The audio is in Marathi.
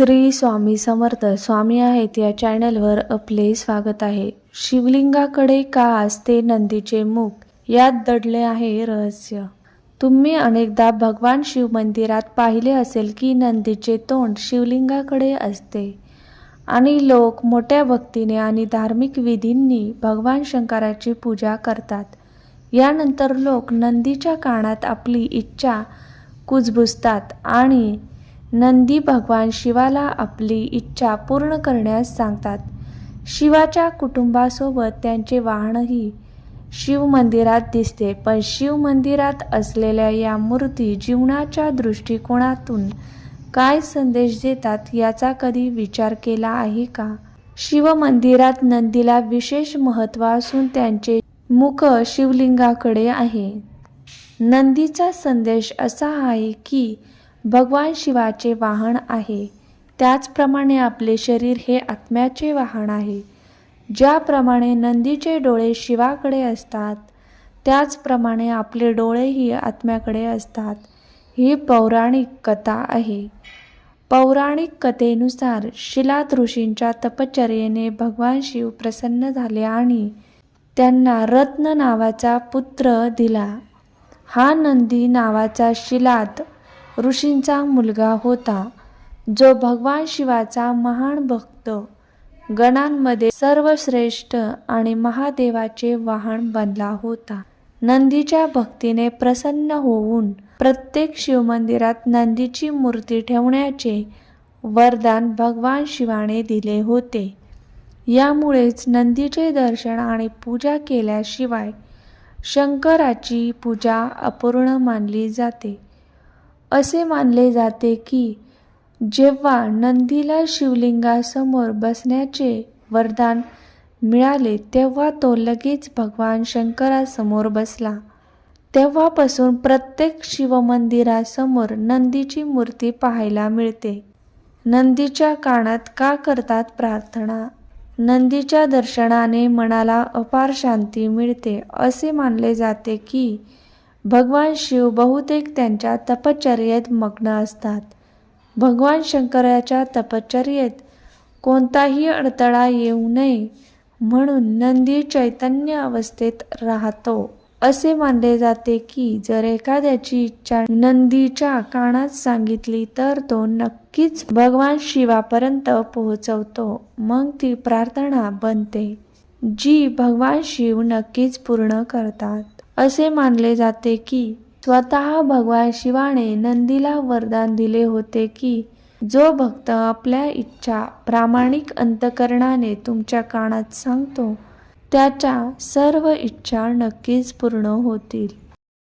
श्री स्वामी समर्थ स्वामी आहेत या चॅनलवर आपले स्वागत आहे. शिवलिंगाकडे का असते नंदीचे मुख? यात दडले आहे रहस्य. तुम्ही अनेकदा भगवान शिव मंदिरात पाहिले असेल की नंदीचे तोंड शिवलिंगाकडे असते. आणि लोक मोठ्या भक्तीने आणि धार्मिक विधींनी भगवान शंकराची पूजा करतात. यानंतर लोक नंदीच्या कानात आपली इच्छा कुजबुजतात आणि नंदी भगवान शिवाला आपली इच्छा पूर्ण करण्यास सांगतात. शिवाच्या कुटुंबासोबत त्यांचे वाहनही शिव मंदिरात दिसते पण शिव मंदिरात असलेल्या या मूर्ती जीवनाच्या दृष्टिकोनातून काय संदेश देतात याचा कधी विचार केला आहे का? शिव मंदिरात नंदीला विशेष महत्त्व असून त्यांचे मुख शिवलिंगाकडे आहे. नंदीचा संदेश असा आहे की भगवान शिवाचे वाहन आहे. त्याचप्रमाणे आपले शरीर हे आत्म्याचे वाहन आहे. ज्याप्रमाणे नंदीचे डोळे शिवाकडे असतात त्याचप्रमाणे आपले डोळेही आत्म्याकडे असतात. ही पौराणिक कथा आहे. पौराणिक कथेनुसार शिलाद ऋषींच्या तपश्चर्येने भगवान शिव प्रसन्न झाले आणि त्यांना रत्न नावाचा पुत्र दिला. हा नंदी नावाचा शिलाद ऋषींचा मुलगा होता जो भगवान शिवाचा महान भक्त गणांमध्ये सर्वश्रेष्ठ आणि महादेवाचे वाहन बनला होता. नंदीच्या भक्तीने प्रसन्न होऊन प्रत्येक शिवमंदिरात नंदीची मूर्ती ठेवण्याचे वरदान भगवान शिवाने दिले होते. यामुळेच नंदीचे दर्शन आणि पूजा केल्याशिवाय शंकराची पूजा अपूर्ण मानली जाते. असे मानले जाते की जेव्हा नंदीला शिवलिंगासमोर बसण्याचे वरदान मिळाले तेव्हा तो लगेच भगवान शंकरासमोर बसला. तेव्हापासून प्रत्येक शिवमंदिरासमोर नंदीची मूर्ती पाहायला मिळते. नंदीच्या कानात का करतात प्रार्थना? नंदीच्या दर्शनाने मनाला अपार शांती मिळते. असे मानले जाते की भगवान शिव बहुतेक त्यांच्या तपश्चर्येत मग्न असतात. भगवान शंकराच्या तपश्चर्येत कोणताही अडथळा येऊ नये म्हणून नंदी चैतन्य अवस्थेत राहतो. असे मानले जाते की जर एखाद्याची इच्छा नंदीच्या कानात सांगितली तर तो नक्कीच भगवान शिवापर्यंत पोहोचवतो. मग ती प्रार्थना बनते जी भगवान शिव नक्कीच पूर्ण करतात. असे मानले जाते की स्वतः भगवान शिवाने नंदीला वरदान दिले होते की जो भक्त आपल्या इच्छा प्रामाणिक अंतकरणाने तुमच्या कानात सांगतो त्याच्या सर्व इच्छा नक्कीच पूर्ण होतील.